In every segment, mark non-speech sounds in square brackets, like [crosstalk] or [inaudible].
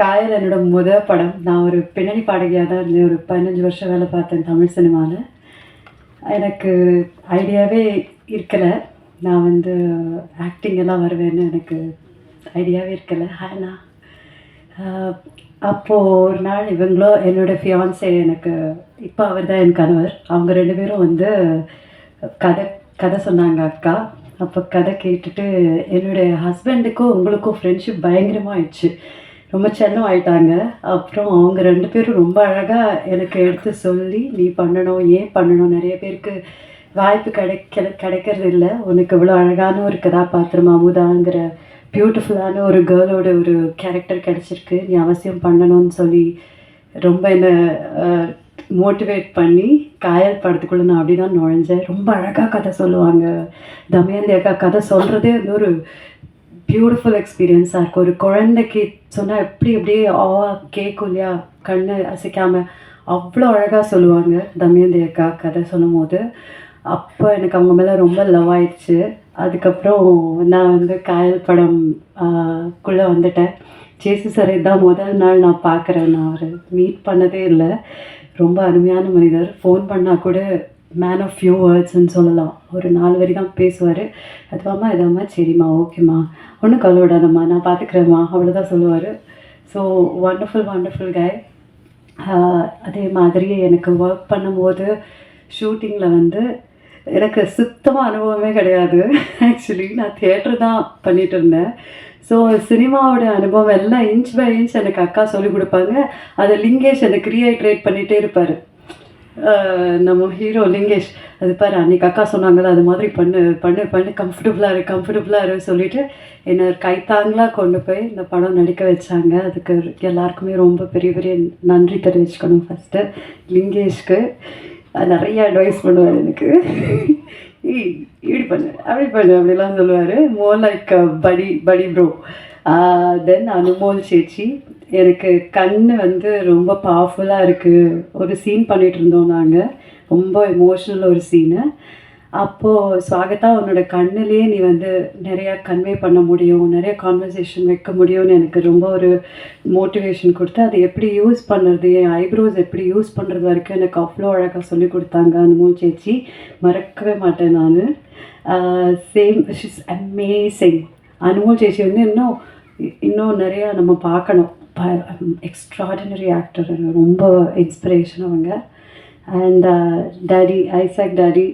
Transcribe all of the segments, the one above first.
காயல் என்னோட முத படம். நான் ஒரு பின்னணி பாடகியாக தான் இருந்தேன். ஒரு பதினஞ்சு வருஷம் வேலை பார்த்தேன் தமிழ் சினிமாவில் எனக்கு ஐடியாவே இருக்கலை. நான் வந்து ஆக்டிங் எல்லாம் வருவேன்னு எனக்கு ஐடியாவே இருக்கலை. ஹேனா. அப்போது ஒரு நாள் இவங்களோ என்னோட ஃபியான்ஸே எனக்கு இப்போ அவர் தான் என் கணவர். அவங்க ரெண்டு பேரும் வந்து கதை கதை சொன்னாங்க அக்கா. அப்போ கதை கேட்டுட்டு என்னுடைய ஹஸ்பண்டுக்கும் உங்களுக்கும் ஃப்ரெண்ட்ஷிப் பயங்கரமாக ஆயிடுச்சு ரொம்ப செல்லம் ஆயிட்டாங்க அப்புறம் அவங்க ரெண்டு பேரும் ரொம்ப அழகாக எனக்கு எடுத்து சொல்லி நீ பண்ணணும் ஏன் பண்ணணும்? நிறைய பேருக்கு வாய்ப்பு கிடைக்க கிடைக்கிறது இல்லை. உனக்கு இவ்வளோ அழகான ஒரு கதாபாத்திரம் அமுதாங்கிற பியூட்டிஃபுல்லான ஒரு கேர்ளோட ஒரு கேரக்டர் கிடச்சிருக்கு. நீ அவசியம் பண்ணணும்னு சொல்லி ரொம்ப என்னை மோட்டிவேட் பண்ணி காயல் படத்துக்குள்ளே நான் அப்படி தான் நுழைஞ்சேன். ரொம்ப அழகாக கதை சொல்லுவாங்க. தமயந்தி அக்கா கதை சொல்கிறதே வந்து ஒரு பியூட்டிஃபுல் எக்ஸ்பீரியன்ஸாக இருக்கும். ஒரு குழந்தைக்கு சொன்னால் எப்படி எப்படியே ஆ கேட்கும் இல்லையா கண்ணை அசைக்காமல் அவ்வளோ அழகாக சொல்லுவாங்க தமயந்தி அக்கா கதை சொல்லும் போது அப்போ எனக்கு அவங்க மேலே ரொம்ப லவ் ஆயிடுச்சு. அதுக்கப்புறம் நான் வந்து காயல் படம் குள்ளே வந்துட்டேன். ஜேசு சார் இதான் முதல் நாள் நான் பார்க்குறேன் நான் அவர் மீட் பண்ணதே இல்லை. ரொம்ப அருமையான மனிதர். ஃபோன் பண்ணால் கூட மேன் ஆஃப் ஃபியூ வேர்ட்ஸ்ன்னு சொல்லலாம். ஒரு நாலு வரி தான் பேசுவார். அதுவாம்மா இதாம்மா சரிம்மா ஓகேம்மா. ஒன்றும் கவலைவிடாதம்மா நான் பார்த்துக்குறேம்மா அவ்வளோதான் சொல்லுவார். ஸோ வண்டர்ஃபுல் வண்டர்ஃபுல் கை அதே மாதிரி எனக்கு ஒர்க் பண்ணும்போது ஷூட்டிங்கில் வந்து எனக்கு சுத்தமாக அனுபவமே கிடையாது. ஆக்சுவலி நான் தியேட்டர் தான் பண்ணிகிட்டு இருந்தேன். ஸோ சினிமாவோட அனுபவம் எல்லாம் இன்ச் பை இன்ச் எனக்கு அக்கா சொல்லிக் கொடுப்பாங்க. அதை லிங்கேஷ் எனக்கு ரீஹைட்ரேட் பண்ணிகிட்டே இருப்பார். நம்ம ஹீரோ லிங்கேஷ் அது பாரு அன்றைக்கி அக்கா சொன்னாங்கல்ல அது மாதிரி பண்ணு பண்ணு பண்ணு கம்ஃபர்டபுளாக இரு கம்ஃபர்டபுளாக இரு சொல்லிவிட்டு என்னை கைத்தாங்களாக கொண்டு போய் இந்த படம் நடிக்க வச்சாங்க. அதுக்கு எல்லாருக்குமே ரொம்ப பெரிய பெரிய நன்றி தெரிவிச்சுக்கணும் ஃபஸ்ட்டு லிங்கேஷ்க்கு நிறைய அட்வைஸ் பண்ணுவார் எனக்கு. [laughs] இப்படி பண்ணு அப்படி பண்ணு அப்படிலாம் சொல்லுவார். மோர் லைக் படி படி ப்ரோ தென் அனுமோல் சேச்சி எனக்கு கண் வந்து ரொம்ப பவர்ஃபுல்லாக இருக்குது ஒரு சீன் பண்ணிகிட்டு இருந்தோம் நாங்கள் ரொம்ப எமோஷ்னல் ஒரு சீனு அப்போது ஸ்வாகத்தா உன்னோட கண்ணிலே நீ வந்து நிறையா கன்வே பண்ண முடியும் நிறைய கான்வர்சேஷன் வைக்க முடியும்னு எனக்கு ரொம்ப ஒரு மோட்டிவேஷன் கொடுத்து அதை எப்படி யூஸ் பண்ணுறது என் ஐப்ரோஸ் எப்படி யூஸ் பண்ணுறது வரைக்கும் எனக்கு அவ்வளோ அழகாக சொல்லி கொடுத்தாங்க அனுமோல் சேச்சி. மறக்கவே மாட்டேன் நான். சேம் இஸ் அமேசிங் அனுமோல் சேச்சி வந்து இன்னும் இன்னும் நிறையா நம்ம பார்க்கணும். எக்ஸ்ட்ராடினரி ஆக்டர் ரொம்ப இன்ஸ்பிரேஷன் அவங்க. அண்ட் டேடி ஐசாக் டேடி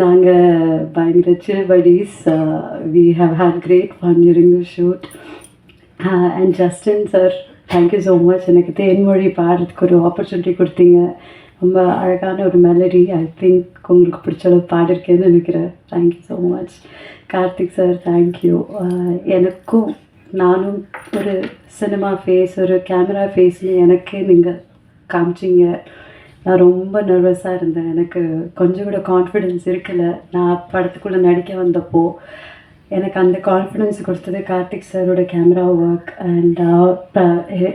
நாங்கள் பயங்கர chill buddies we have had great fun during the shoot and Justin sir thank you so much எனக்கு தேன்மொழி பாடுறதுக்கு ஒரு ஆப்பர்ச்சுனிட்டி கொடுத்தீங்க. ரொம்ப அழகான ஒரு மெலடி ஐ திங்க் உங்களுக்கு பிடிச்ச அளவு பாடிருக்கேன்னு நினைக்கிறேன். Thank you so much Karthik sir thank you எனக்கும் நானும் ஒரு சினிமா ஃபேஸ் ஒரு கேமரா ஃபேஸ்னு எனக்கே நீங்கள் காமிச்சிங்க. நான் ரொம்ப நர்வஸாக இருந்தேன். எனக்கு கொஞ்சம் கூட கான்ஃபிடென்ஸ் இருக்கலை. நான் படத்துக்குள்ளே நடிக்க வந்தப்போ எனக்கு அந்த கான்ஃபிடென்ஸ் கொடுத்தது கார்த்திக் சாரோட camera work and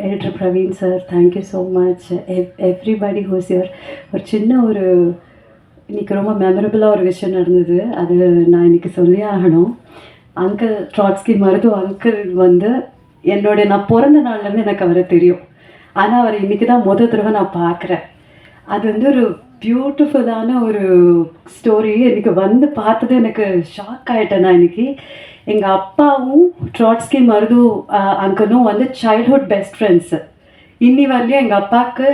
editor Praveen sir thank you so much ev everybody who's your ஒரு சின்ன ஒரு இன்றைக்கி ரொம்ப மெமரபுளாக ஒரு விஷயம் நடந்தது. அது நான் இன்றைக்கி சொல்லி ஆகணும். அங்கிள் ட்ராட்ஸ்கி மருத்துவ அங்கிள் வந்து என்னோட நான் பிறந்த நாள்லேருந்து எனக்கு அவரை தெரியும். ஆனால் அவரை இன்றைக்கி தான் முதல் தடவை நான் பார்க்குறேன். அது வந்து ஒரு பியூட்டிஃபுல்லான ஒரு ஸ்டோரி எனக்கு வந்து பார்த்தது எனக்கு ஷாக் ஆகிட்டேன் நான் இன்னைக்கு. எங்கள் அப்பாவும் ட்ராட்ஸ்கி மருது அங்கனும் வந்து சைல்ட்ஹுட் பெஸ்ட் ஃப்ரெண்ட்ஸு இன்னி வரலையும் எங்கள் அப்பாவுக்கு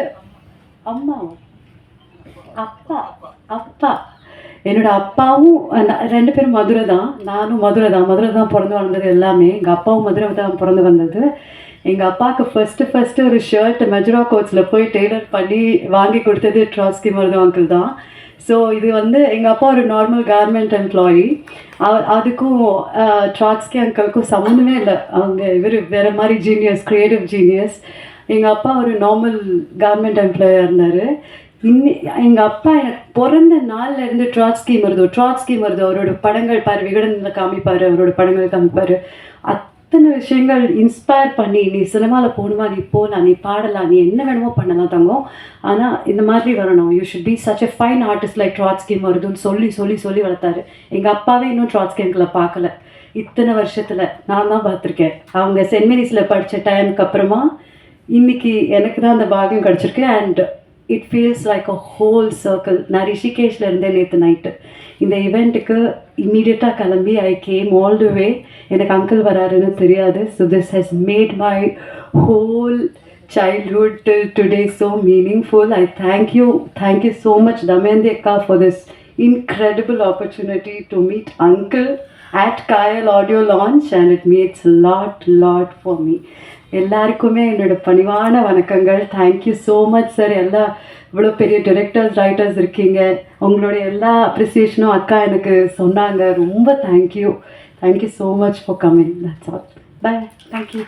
அம்மாவும் அப்பா அப்பா. என்னோட அப்பாவும் ரெண்டு பேரும் மதுரை தான். நானும் மதுரை தான். மதுரை தான் பிறந்து வளர்ந்தது எல்லாமே. எங்கள் அப்பாவும் மதுரை தான் பிறந்து வந்தது. எங்கள் அப்பாவுக்கு ஃபஸ்ட்டு ஃபஸ்ட்டு ஒரு ஷர்ட் மெஜரா கோச்சில் போய் டெய்லர் பண்ணி வாங்கி கொடுத்தது ட்ராஸ்கி மருது அங்கிள் தான். ஸோ இது வந்து எங்கள் அப்பா ஒரு நார்மல் கார்மெண்ட் எம்ப்ளாயி அதுக்கும் ட்ராட்ஸ்கி அங்கிளுக்கும் சம்மந்தமே இல்லை. அவங்க இவர் வேறு மாதிரி ஜீனியஸ் க்ரியேட்டிவ் ஜீனியஸ் எங்கள் அப்பா ஒரு நார்மல் கார்மெண்ட் எம்ப்ளாயாக இருந்தார். இன்னி எங்கள் அப்பா எனக்கு பிறந்த நாள்ல இருந்து ட்ராட்ஸ்கி மருது ட்ராட்ஸ்கி மருது அவரோட படங்கள் பாரு விகடனில் காமிப்பார் அவரோட படங்கள் காமிப்பார். அத்தனை விஷயங்கள் இன்ஸ்பயர் பண்ணி நீ சினிமாவில் போகணுமா நீ போகலாம் நீ பாடலாம் நீ என்ன வேணுமோ பண்ணலாம் தங்கம். ஆனால் இந்த மாதிரி வரணும். You should be such a fine artist like Trotsky மருதுன்னு சொல்லி சொல்லி சொல்லி வளர்த்தாரு. எங்கள் அப்பாவே இன்னும் ட்ராட்ஸ்கின்களை பார்க்கல இத்தனை வருஷத்தில் நான் தான் பார்த்துருக்கேன் அவங்க சென்ட் மேரிஸில் படித்த டைமுக்கு அப்புறமா இன்னைக்கு எனக்கு தான் அந்த பாகியம் கிடச்சிருக்கு. And It feels like a whole circle நான் ரிஷிகேஷில் இருந்தேன் நேற்று நைட்டு இந்த இவெண்ட்டுக்கு இம்மீடியட்டாக கிளம்பி I came all the way எனக்கு அங்கிள் வராருன்னு தெரியாது so this has made my whole childhood till today so meaningful. I thank you, thank you so much, Damayanti Akka, for this incredible opportunity to meet Uncle at Kyle Audio Launch, and it means a lot, lot for me. எல்லாருக்குமே என்னோட பணிவான வணக்கங்கள். Thank you so much sir எல்லா இவ்வளோ பெரிய directors writers இருக்கீங்க. உங்களுடைய எல்லா அப்ரிசியேஷனும் அக்கா எனக்கு சொன்னாங்க. ரொம்ப thank you thank you so much for coming that's all bye thank you